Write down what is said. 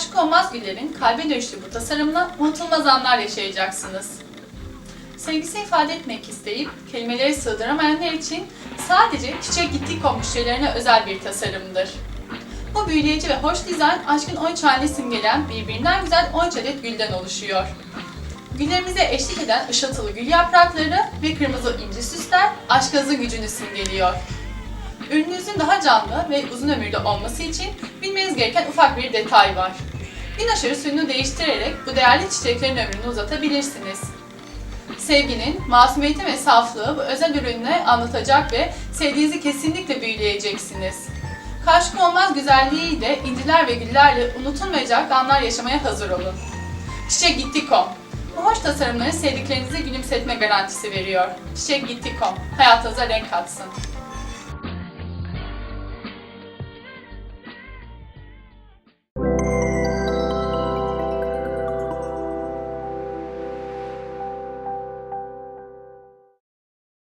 Karşı konmaz güllerin kalbe dönüştüğü bu tasarımla unutulmaz anlar yaşayacaksınız. Sevgisini ifade etmek isteyip kelimeleri sığdıramayanlar için sadece çiçek gittik müşterilerine özel bir tasarımdır. Bu büyüleyici ve hoş dizayn aşkın 13 halini simgeleyen birbirinden güzel 13 adet gülden oluşuyor. Güllerimize eşlik eden ışıltılı gül yaprakları ve kırmızı inci süsler aşkınızın gücünü simgeliyor. Ürününüzün daha canlı ve uzun ömürlü olması için bilmeniz gereken ufak bir detay var. Gün aşırı suyunu değiştirerek bu değerli çiçeklerin ömrünü uzatabilirsiniz. Sevginin, masumiyetin ve saflığı bu özel ürünle anlatacak ve sevdiğinizi kesinlikle büyüleyeceksiniz. Karşı konmaz güzelliğiyle inciler ve güllerle unutulmayacak anlar yaşamaya hazır olun. Çiçek Gitti.com Bu hoş tasarımları sevdiklerinize gülümsetme garantisi veriyor. Çiçek Gitti.com Hayatınıza renk katsın.